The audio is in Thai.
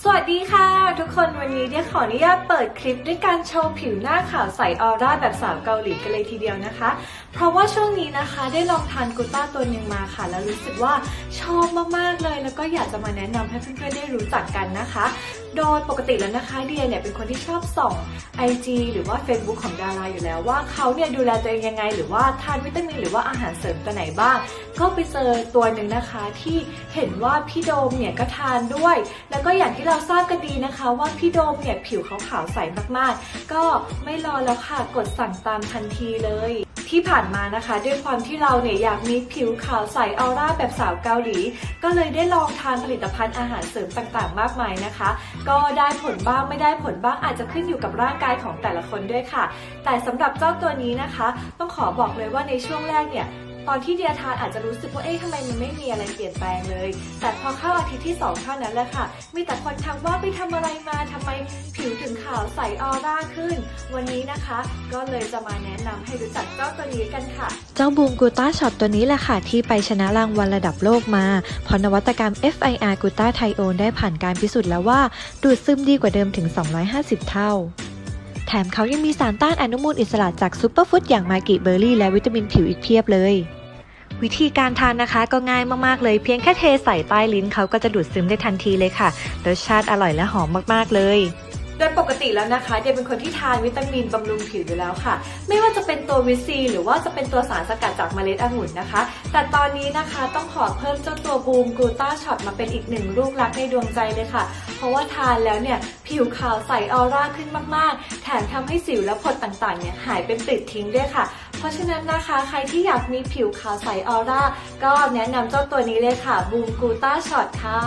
สวัสดีค่ะ ทุกคนวันนี้เดียขออนุญาตเปิดคลิปด้วยการโชว์ผิวหน้าขาวใสออร่าแบบสาวเกาหลีกันเลยทีเดียวนะคะ เพราะว่าช่วงนี้นะคะได้ลองทานกูต้าตัวหนึ่งมาค่ะ แล้วรู้สึกว่าชอบมากๆเลย แล้วก็อยากจะมาแนะนำให้เพื่อนๆได้รู้จักกันนะคะ โดยปกติแล้วนะคะเดียเนี่ยเป็นคนที่ชอบส่อง IG หรือว่า Facebook ของดาราอยู่แล้วว่าเขาเนี่ยดูแลตัวเองยังไง หรือว่าทานวิตามินหรือว่าอาหารเสริมตัวไหนบ้าง ก็ไปเจอตัวหนึ่งนะคะที่เห็นว่าพี่โดมเนี่ยก็ทานด้วย แล้วก็อย่างที่เราทราบกันดีนะคะ ว่าพี่โดมเนี่ยผิวเขาขาวใสมากๆ ก็ไม่รอแล้วค่ะกดสั่งตามทันทีเลย ที่ผ่านมานะคะ ด้วยความที่เราเนี่ยอยากมีผิวขาวใสออร่าแบบสาวเกาหลี ก็เลยได้ลองทานผลิตภัณฑ์อาหารเสริมต่างๆ มากมายนะคะ ก็ได้ผลบ้างไม่ได้ผลบ้างอาจจะขึ้นอยู่กับร่างกายของแต่ละคนด้วยค่ะ แต่สำหรับเจ้าตัวนี้นะคะ ต้องขอบอกเลยว่าในช่วงแรกเนี่ยตอนที่เดียทานอาจจะรู้สึกว่าเอ๊ะทำไมมันไม่มีอะไรเปลี่ยนแปลงเลย แต่พอเข้าอาทิตย์ที่2เท่านั้นแหละค่ะ มีแต่คนทักว่าไปทำอะไรมาทำไมาวใสออร่าขึ้น วันนี้นะคะ ก็เลยจะมาแนะนำให้รู้จักเจ้าตัวนี้กันค่ะ เจ้าบูมกูต้าช็อตตัวนี้แหละค่ะ ที่ไปชนะรางวัลระดับโลกมาเพราะนวัตกรรม FIR กูต้าไทโอนได้ผ่านการพิสูจน์แล้วว่า ดูดซึมดีกว่าเดิมถึง 250 เท่าแถมเขายังมีสารต้านอนุมูลอิสระจากซูเปอร์ฟู้ดอย่างมากิเบอร์รี่และวิตามินผิวอีกเพียบเลย วิธีการทานนะคะก็ง่ายมากๆเลย เพียงแค่เทใส่ใต้ลิ้นเขาก็จะดูดซึมได้ทันทีเลยค่ะ รสชาติอร่อยและหอมมากๆเลย ดยปกติแล้วนะคะเดียเป็นคนที่ทานวิตามินบำรุงผิวอยู่แล้วค่ะ ไม่ว่าจะเป็นตัววิตซีหรือว่าจะเป็นตัวสารสกัดจากเมล็ดองุ่นนะคะ แต่ตอนนี้นะคะต้องขอเพิ่มเจ้าตัวบูมกลูต้าช็อตมาเป็นอีกหนึ่งลูกรักในดวงใจเลยค่ะ เพราะว่าทานแล้วเนี่ยผิวขาวใสออร่าขึ้นมากๆ แถมทำให้สิวและผดต่างๆเนี่ยหายเป็นปลิดทิ้งด้วยค่ะเพราะฉะนั้นนะคะใครที่อยากมีผิวขาวใสออร่า ก็แนะนำเจ้าตัวนี้เลยค่ะบูมกูต้าช็อตค่ะ